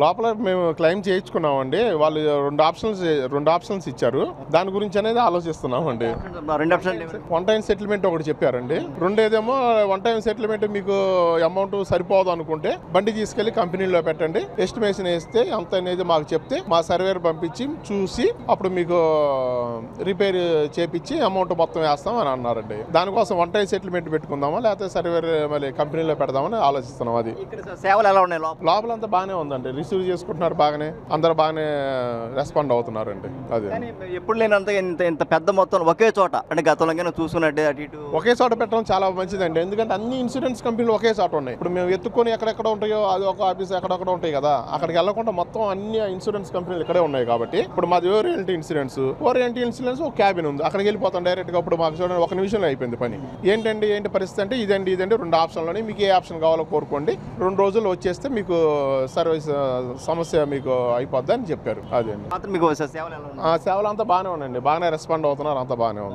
లోపల మేము క్లెయిమ్ చేయించుకున్నామండి. వాళ్ళు రెండు ఆప్షన్స్ రెండు ఆప్షన్స్ ఇచ్చారు. దాని గురించి అనేది ఆలోచిస్తున్నామండి. రెండు ఆప్షన్ వన్ టైం సెటిల్మెంట్ ఒకటి చెప్పారండి. రెండేదేమో వన్ టైం సెటిల్మెంట్ మీకు అమౌంట్ సరిపోదు అనుకుంటే బండి తీసుకెళ్ళి కంపెనీలో పెట్టండి. ఎస్టిమేషన్ వేస్తే అంత అనేది మాకు చెప్తే మా సర్వేర్ పంపించి చూసి అప్పుడు మీకు రిపేర్ చేపించి అమౌంట్ మొత్తం వేస్తాం అని అన్నారండి. దానికోసం వన్ టైం సెటిల్మెంట్ పెట్టుకుందామా లేకపోతే సర్వేర్ మళ్ళీ కంపెనీలో పెడదామని ఆలోచిస్తున్నాం అది. సేవలు ఎలా ఉన్నాయి లోపల? లోపలంతా బాగానే ఉందండి. రిసీవ్ చేసుకుంటున్నారు బాగానే అందరు బాగానే రెస్పాండ్ అవుతున్నారండి. అది. కానీ ఎప్పుడు లేనంత ఇంత ఇంత పెద్ద మొత్తం ఒకే చోట అంటే గతంలో కన్నా చూసుకున్నట్టే అటు ఇటు. ఒకే చోట పెట్టడం చాలా మంచిదండి. ఎందుకంటే అన్ని ఇన్సూరెన్స్ కంపెనీలు ఒకే చోట ఉన్నాయి. ఇప్పుడు మేము ఎత్తుకొని ఎక్కడెక్కడ ఉంటాయో అది ఒక ఆఫీస్ ఎక్కడెక్కడ ఉంటాయి కదా. అక్కడికి వెళ్ళకుండా మొత్తం అన్ని ఇన్సూరెన్స్ కంపెనీలు ఇక్కడే ఉన్నాయి కాబట్టి ఇప్పుడు మాది ఓరియంటీ ఇన్సూరెన్స్ ఓరియంటీ ఇన్సూరెన్స్ ఒక క్యాబిన్ ఉంది. అక్కడికి వెళ్ళిపోతాం డైరెక్ట్గా ఇప్పుడు మాకు చూడండి ఒక నిమిషంలో అయిపోయింది పని. ఏంటండి ఏంటి పరిస్థితి అంటే ఇదండి ఇదండి రెండు ఆప్షన్లోనే మీకు ఏ ఆప్షన్ కావాలో కోరుకోండి. రెండు రోజులు వచ్చేస్తే మీకు సర్వీస్ సమస్య మీకు అయిపోద్ది అని చెప్పారు. అదే సేవలు అంతా బాగానే ఉన్నాయండి. బాగానే రెస్పాండ్ అవుతున్నారు అంతా బాగానే ఉంది.